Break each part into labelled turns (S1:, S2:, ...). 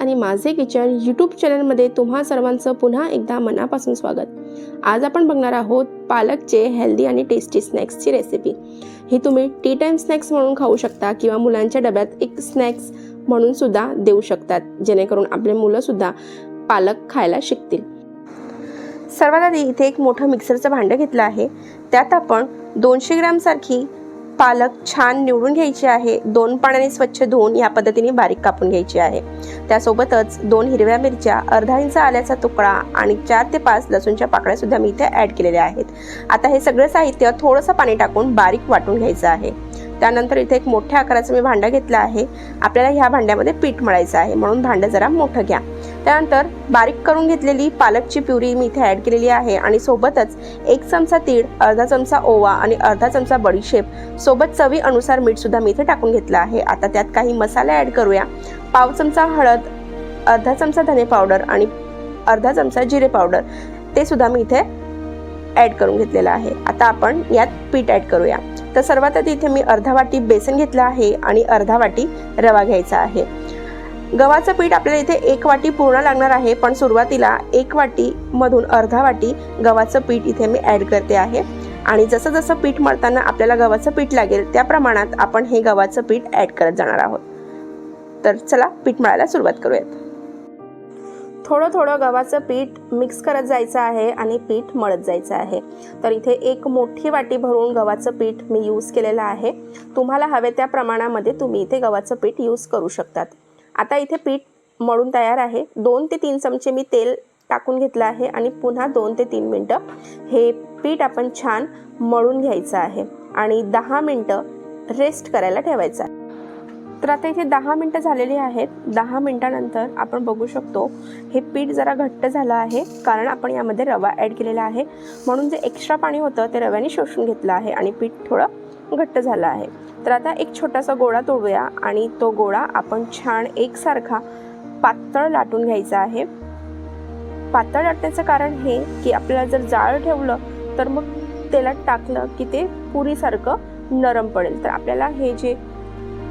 S1: आणि माझे kitchen YouTube चॅनलमध्ये तुम्हा सर्वांचं पुन्हा एकदा मनापासून स्वागत. आज आपण बघणार आहोत पालकचे हेल्दी आणि टेस्टी स्नॅक्सची रेसिपी ही तुम्ही टी टाईम स्नॅक्स म्हणून खाऊ शकता किंवा मुलांच्या डब्यात एक स्नॅक्स म्हणून सुद्धा देऊ शकतात जेणेकरून आपले मुलंसुद्धा पालक खायला शिकतील. सर्वात आधी इथे एक मोठं मिक्सरचं भांडं घेतलं आहे. त्यात आपण दोनशे ग्रॅमसारखी पालक छान निवडून घ्यायची आहे. दोन पाण्याने स्वच्छ धुवून या पद्धतीने बारीक कापून घ्यायची आहे. त्यासोबतच दोन हिरव्या मिरच्या अर्धा इंच आल्याचा तुकडा आणि चार ते पाच लसूणच्या पाकळ्या सुद्धा मी इथे ॲड केलेल्या आहेत. आता हे सगळं साहित्य थोडंसं पाणी टाकून बारीक वाटून घ्यायचं आहे. त्यानंतर इथे एक मोठ्या आकाराचं मी भांडं घेतलं आहे. आपल्याला ह्या भांड्यामध्ये पीठ मळायचं आहे. म्हणून भांडं जरा मोठं घ्या. त्यानंतर बारीक करून घेतलेली पालकची प्युरी मी इथे ॲड केलेली आहे आणि सोबतच एक चमचा तीळ अर्धा चमचा ओवा आणि अर्धा चमचा बडीशेप सोबत चवी अनुसार मीठसुद्धा मी इथे टाकून घेतलं आहे. आता त्यात काही मसाले ॲड करूया. पाव चमचा हळद अर्धा चमचा धने पावडर आणि अर्धा चमचा जिरे पावडर ते सुद्धा मी इथे ॲड करून घेतलेलं आहे. आता आपण यात पीठ ॲड करूया. तर सर्वात आधी इथे मी अर्धा वाटी बेसन घेतलं आहे आणि अर्धा वाटी रवा घ्यायचा आहे. गव्हाचं पीठ आपल्याला इथे एक वाटी पूर्ण लागणार आहे पण सुरुवातीला एक वाटी मधून अर्धा वाटी गव्हाचं पीठ इथे मी ॲड करते आहे. आणि जसं जसं पीठ मळताना आपल्याला गव्हाचं पीठ लागेल त्या प्रमाणात आपण हे गव्हाचं पीठ ॲड करत जाणार आहोत. तर चला पीठ मळायला सुरुवात करूयात. थोडं थोडं गव्हाचं पीठ मिक्स करत जायचं आहे आणि पीठ मळत जायचं आहे. तर इथे एक मोठी वाटी भरून गव्हाचं पीठ मी यूज केलेलं आहे. तुम्हाला हवे त्या प्रमाणामध्ये तुम्ही इथे गव्हाचं पीठ यूज करू शकतात. आता इथे पीठ मळून तयार आहे. दोन ते तीन चमचे मी तेल टाकून घेतलं आहे आणि पुन्हा दोन ते तीन मिनटं हे पीठ आपण छान मळून घ्यायचं आहे आणि दहा मिनटं रेस्ट करायला ठेवायचं आहे. तर आता इथे दहा मिनटं झालेली आहेत. दहा मिनटानंतर आपण बघू शकतो हे पीठ जरा घट्ट झालं आहे कारण आपण यामध्ये रवा ॲड केलेला आहे. म्हणून जे एक्स्ट्रा पाणी होतं ते रव्याने शोषून घेतलं आहे आणि पीठ थोडं घट्ट झालं आहे. तर आता एक छोटासा गोळा तोडूया आणि तो गोळा आपण छान एकसारखा पातळ लाटून घ्यायचा आहे. पातळ लाटण्याचं कारण हे की आपल्याला जर जाळ ठेवलं तर मग तेलात टाकलं की ते पुरीसारखं नरम पडेल. तर आपल्याला हे जे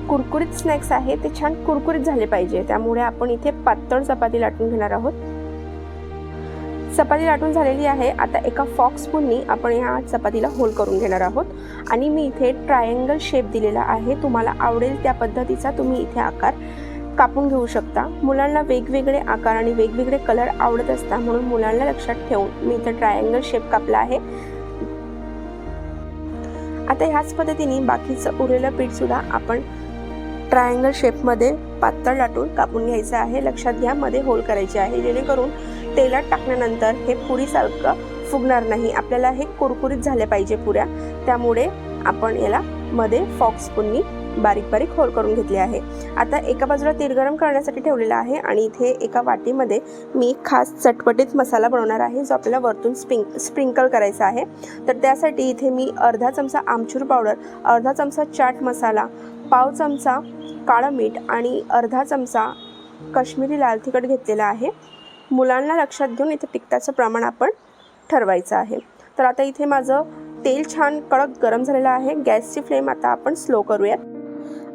S1: कुरकुरीत स्नॅक्स आहे ते छान कुरकुरीत झाले पाहिजे. त्यामुळे आपण इथे पातळ चपाती लाटून घेणार आहोत. चपाती लाटून झालेली आहे. आता एका फॉक स्पूननी आपण ह्या चपातीला होल करून घेणार आहोत. आणि मी इथे ट्रायंगल शेप दिलेला आहे. तुम्हाला आवडेल त्या पद्धतीचा तुम्ही इथे आकार कापून घेऊ शकता. मुलांना वेगवेगळे आकार आणि वेगवेगळे कलर आवडत असतात म्हणून मुलांना लक्षात ठेवून मी इथे ट्रायंगल शेप कापला आहे. आता ह्याच पद्धतीने बाकीचं उरलेलं पीठ सुद्धा आपण ट्रायंगल शेपमध्ये पातळ लाटून कापून घ्यायचं आहे. लक्षात घ्या मध्ये होल करायचे आहे. जेणेकरून तेलात टाकल्यानंतर हे पुरीसारखं फुगणार नाही. आपल्याला हे कुरकुरीत झाले पाहिजे पुऱ्या. त्यामुळे आपण याला मध्ये फॉक्स पुन्नी बारीक बारीक होल करून घेतले आहे. आता एका बाजूला तेल गरम करण्यासाठी ठेवलेलं आहे आणि इथे एका वाटीमध्ये मी खास चटपटीत मसाला बनवणार आहे जो आपल्याला वरतून स्प्रिंक स्प्रिंकल करायचा आहे. तर त्यासाठी इथे मी अर्धा चमचा आमचूर पावडर अर्धा चमचा चाट मसाला पाव चमचा काळं मीठ आणि अर्धा चमचा काश्मीरी लाल तिखट घेतलेला आहे. मुलांना लक्षात घेऊन इथे तिखटाचं प्रमाण आपण ठरवायचं आहे. तर आता इथे माझं तेल छान कडक गरम झालेलं आहे. गॅसची फ्लेम आता आपण स्लो करूयात.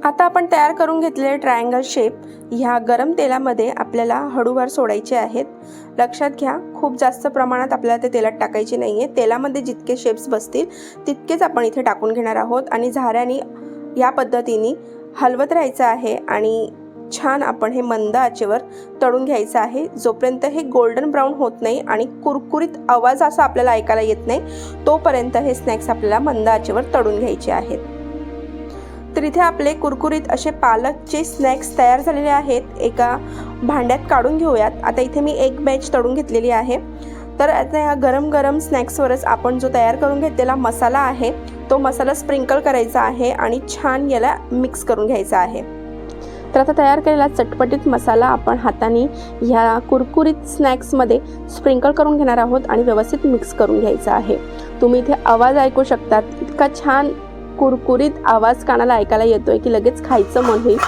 S1: आता आपण तयार करून घेतलेले ट्रायंगल शेप ह्या गरम तेलामध्ये आपल्याला हळूवार सोडायचे आहेत. लक्षात घ्या खूप जास्त प्रमाणात आपल्याला ते तेलात टाकायचे नाही आहे तेलामध्ये जितके शेप्स बसतील तितकेच आपण इथे टाकून घेणार आहोत आणि झाऱ्याने या पद्धतीने हलवत राहायचं आहे आणि छान आपण हे मंद आचेवर तळून घ्यायचं आहे. जोपर्यंत हे गोल्डन ब्राऊन होत नाही आणि कुरकुरीत आवाज असा आपल्याला ऐकायला येत नाही तोपर्यंत हे स्नॅक्स आपल्याला मंद आचेवर तळून घ्यायचे आहेत. तर इथे आपले कुरकुरीत असे पालकचे स्नॅक्स तयार झालेले आहेत. एका भांड्यात काढून घेऊयात. आता इथे मी एक बॅच तळून घेतलेली आहे. तर आता या गरम गरम स्नॅक्सवरच आपण जो तयार करून घेतलेला मसाला आहे तो मसाला स्प्रिंकल करायचा आहे आणि छान याला मिक्स करून घ्यायचा आहे. तर आता तयार केलेला चटपटीत मसाला आपण हाताने ह्या कुरकुरीत स्नॅक्समध्ये स्प्रिंकल करून घेणार आहोत आणि व्यवस्थित मिक्स करून घ्यायचा आहे. तुम्ही इथे आवाज ऐकू शकतात. इतका छान कुरकुरीत आवाज कानाला ऐकायला येतो आहे की लगेच खायचं मन होईल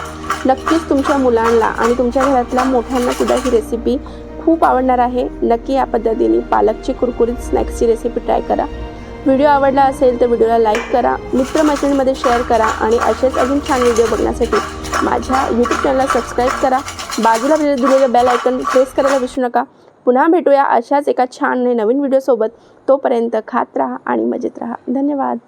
S1: नक्कीच तुमच्या मुलांना आणि तुमच्या घरातल्या मोठ्यांना सुद्धा ही रेसिपी खूप आवडणार आहे. नक्की या पद्धतीने पालकची कुरकुरीत स्नॅक्सची रेसिपी ट्राय करा. व्हिडिओ आवडला असेल तर व्हिडिओला लाईक करा मित्रमैत्रिणीमध्ये शेअर करा आणि असेच अजून छान व्हिडिओ बघण्यासाठी माझ्या यूट्यूब चॅनलला सबस्क्राईब करा. बाजूला दिलेलं बेल आयकन प्रेस करायला विसरू नका. पुन्हा भेटूया अशाच एका छान आणि नवीन व्हिडिओसोबत तोपर्यंत खात राहा आणि मजेत राहा. धन्यवाद.